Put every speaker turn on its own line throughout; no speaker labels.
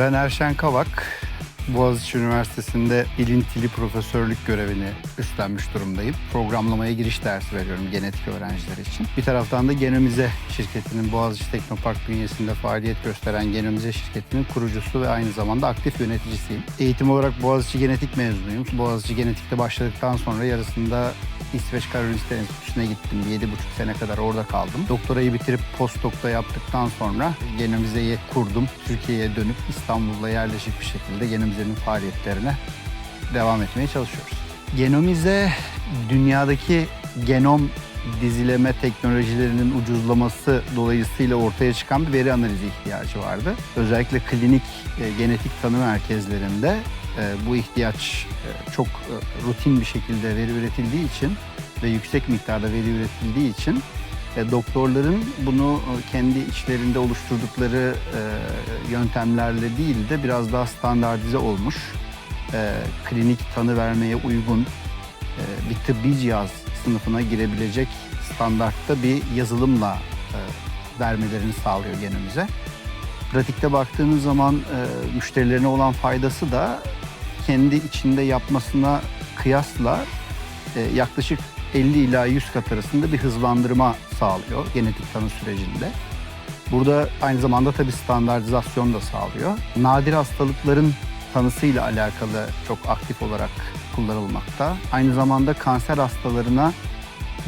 Ben Erşen Kavak. Boğaziçi Üniversitesi'nde ilintili profesörlük görevini üstlenmiş durumdayım. Programlamaya giriş dersi veriyorum genetik öğrenciler için. Bir taraftan da Genomize şirketinin Boğaziçi Teknopark bünyesinde faaliyet gösteren Genomize şirketinin kurucusu ve aynı zamanda aktif yöneticisiyim. Eğitim olarak Boğaziçi Genetik mezunuyum. Boğaziçi Genetik'te başladıktan sonra yarısında İsveç Karolinska Enstitüsü'ne gittim. 7,5 sene kadar orada kaldım. Doktorayı bitirip postdokta yaptıktan sonra Genomize'yi kurdum. Türkiye'ye dönüp İstanbul'da yerleşik bir şekilde Genomize'nin faaliyetlerine devam etmeye çalışıyoruz. Genomize dünyadaki genom dizileme teknolojilerinin ucuzlaması dolayısıyla ortaya çıkan bir veri analizi ihtiyacı vardı. Özellikle klinik e, genetik tanı merkezlerinde e, bu ihtiyaç e, çok e, rutin bir şekilde veri üretildiği için ve yüksek miktarda veri üretildiği için e, doktorların bunu e, kendi içlerinde oluşturdukları e, yöntemlerle değil de biraz daha standartize olmuş, e, klinik tanı vermeye uygun e, bir tıbbi cihaz sınıfına girebilecek standartta bir yazılımla e, vermelerini sağlıyor genimize. Pratikte baktığınız zaman e, müşterilerine olan faydası da kendi içinde yapmasına kıyasla e, yaklaşık 50 ila 100 kat arasında bir hızlandırma sağlıyor genetik tanı sürecinde. Burada aynı zamanda tabii standartizasyon da sağlıyor. Nadir hastalıkların tanısıyla alakalı çok aktif olarak kullanılmakta. Aynı zamanda kanser hastalarına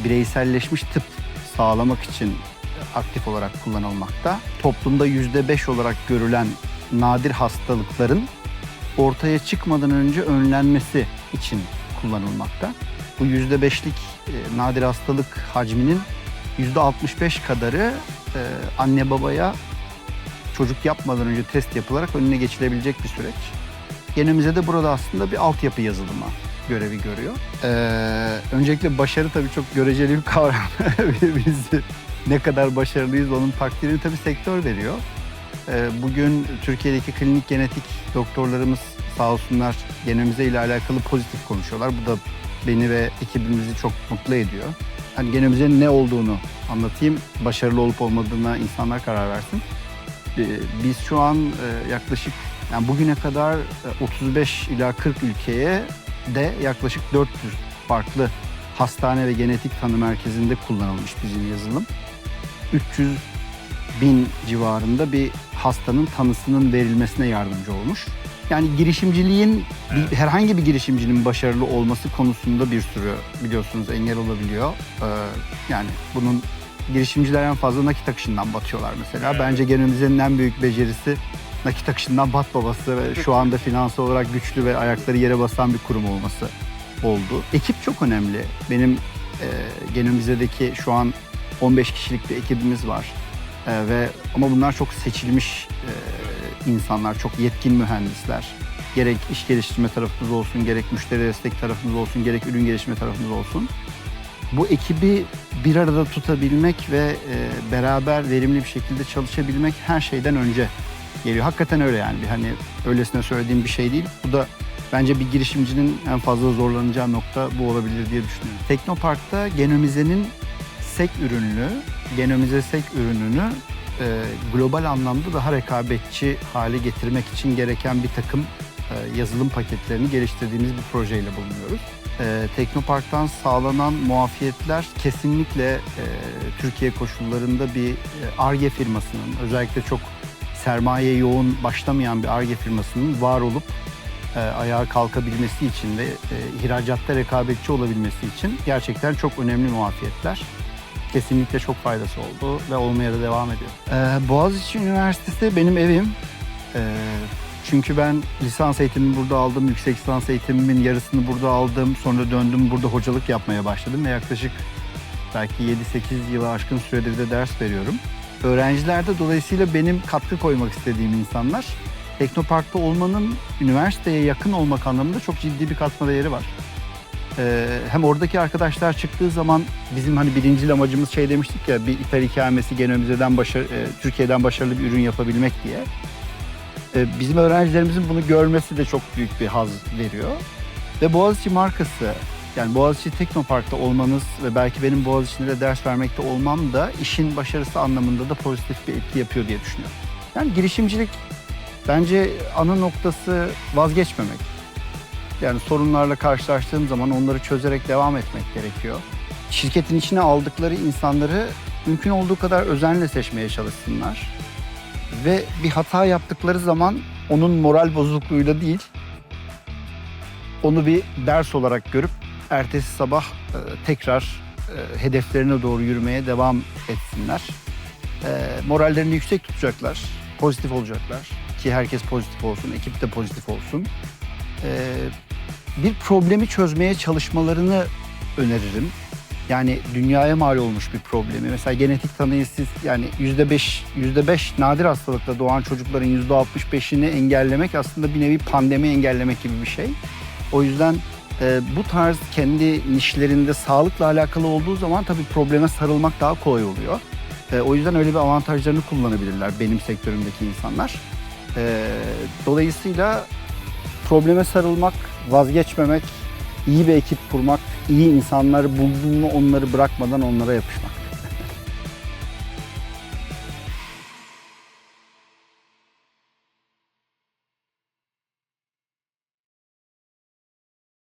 bireyselleşmiş tıp sağlamak için aktif olarak kullanılmakta. Toplumda %5 olarak görülen nadir hastalıkların ortaya çıkmadan önce önlenmesi için kullanılmakta. Bu %5'lik e, nadir hastalık hacminin %65 kadarı e, anne babaya çocuk yapmadan önce test yapılarak önüne geçilebilecek bir süreç. Genimize de burada aslında bir altyapı yazılıma görevi görüyor. Ee, öncelikle başarı tabii çok göreceli bir kavram. Biz ne kadar başarılıyız onun takdirini tabii sektör veriyor. Ee, bugün Türkiye'deki klinik genetik doktorlarımız sağ olsunlar genemize ile alakalı pozitif konuşuyorlar. Bu da beni ve ekibimizi çok mutlu ediyor. Hani genemizenin ne olduğunu anlatayım. Başarılı olup olmadığına insanlar karar versin. Ee, Biz şu an e, yaklaşık yani bugüne kadar e, 35 ila 40 ülkeye de yaklaşık 400 farklı hastane ve genetik tanı merkezinde kullanılmış bizim yazılım. 300 bin civarında bir hastanın tanısının verilmesine yardımcı olmuş. Yani girişimciliğin bir, herhangi bir girişimcinin başarılı olması konusunda bir sürü biliyorsunuz engel olabiliyor. Ee, yani bunun girişimciler en fazla nakit akışından batıyorlar mesela. Bence genelimizenin en büyük becerisi nakit akışından batmaması ve şu anda finansal olarak güçlü ve ayakları yere basan bir kurum olması oldu. Ekip çok önemli. Benim e, genelimizdeki şu an 15 kişilik bir ekibimiz var. E, ve ama bunlar çok seçilmiş e, insanlar, çok yetkin mühendisler. Gerek iş geliştirme tarafımız olsun, gerek müşteri destek tarafımız olsun, gerek ürün geliştirme tarafımız olsun. Bu ekibi bir arada tutabilmek ve e, beraber verimli bir şekilde çalışabilmek her şeyden önce geliyor. Hakikaten öyle yani. Bir hani öylesine söylediğim bir şey değil. Bu da bence bir girişimcinin en fazla zorlanacağı nokta bu olabilir diye düşünüyorum. Teknopark'ta Genomize'nin SEK ürünlü, Genomize SEK ürününü e, global anlamda daha rekabetçi hale getirmek için gereken bir takım e, yazılım paketlerini geliştirdiğimiz bir projeyle bulunuyoruz. E, Teknopark'tan sağlanan muafiyetler kesinlikle e, Türkiye koşullarında bir ARGE firmasının özellikle çok sermaye yoğun başlamayan bir ARGE firmasının var olup e, ayağa kalkabilmesi için ve e, ihracatta rekabetçi olabilmesi için gerçekten çok önemli muafiyetler. Kesinlikle çok faydası oldu ve olmaya da devam ediyor. E, Boğaziçi Üniversitesi benim evim. E, çünkü ben lisans eğitimimi burada aldım, yüksek lisans eğitimimin yarısını burada aldım. Sonra döndüm burada hocalık yapmaya başladım ve yaklaşık belki 7-8 yılı aşkın süredir de ders veriyorum. Öğrenciler de dolayısıyla benim katkı koymak istediğim insanlar. Teknopark'ta olmanın üniversiteye yakın olmak anlamında çok ciddi bir katma değeri var. Ee, hem oradaki arkadaşlar çıktığı zaman bizim hani birinci amacımız şey demiştik ya bir İtalya hikayesi genomizeden başarı, e, Türkiye'den başarılı bir ürün yapabilmek diye. Ee, bizim öğrencilerimizin bunu görmesi de çok büyük bir haz veriyor. Ve Boğaziçi markası yani Boğaziçi Teknopark'ta olmanız ve belki benim Boğaziçi'nde de ders vermekte olmam da işin başarısı anlamında da pozitif bir etki yapıyor diye düşünüyorum. Yani girişimcilik Bence ana noktası vazgeçmemek. Yani sorunlarla karşılaştığım zaman onları çözerek devam etmek gerekiyor. Şirketin içine aldıkları insanları mümkün olduğu kadar özenle seçmeye çalışsınlar. Ve bir hata yaptıkları zaman onun moral bozukluğuyla değil, onu bir ders olarak görüp ertesi sabah e, tekrar e, hedeflerine doğru yürümeye devam etsinler. E, morallerini yüksek tutacaklar, pozitif olacaklar ki herkes pozitif olsun, ekip de pozitif olsun. E, bir problemi çözmeye çalışmalarını öneririm. Yani dünyaya mal olmuş bir problemi. Mesela genetik tanıyı siz yani yüzde beş, yüzde beş nadir hastalıkla doğan çocukların yüzde altmış beşini engellemek aslında bir nevi pandemi engellemek gibi bir şey. O yüzden e, bu tarz kendi nişlerinde sağlıkla alakalı olduğu zaman tabii probleme sarılmak daha kolay oluyor. E, o yüzden öyle bir avantajlarını kullanabilirler benim sektörümdeki insanlar. E, dolayısıyla probleme sarılmak, vazgeçmemek, iyi bir ekip kurmak, iyi insanları bulduğunu onları bırakmadan onlara yapışmak.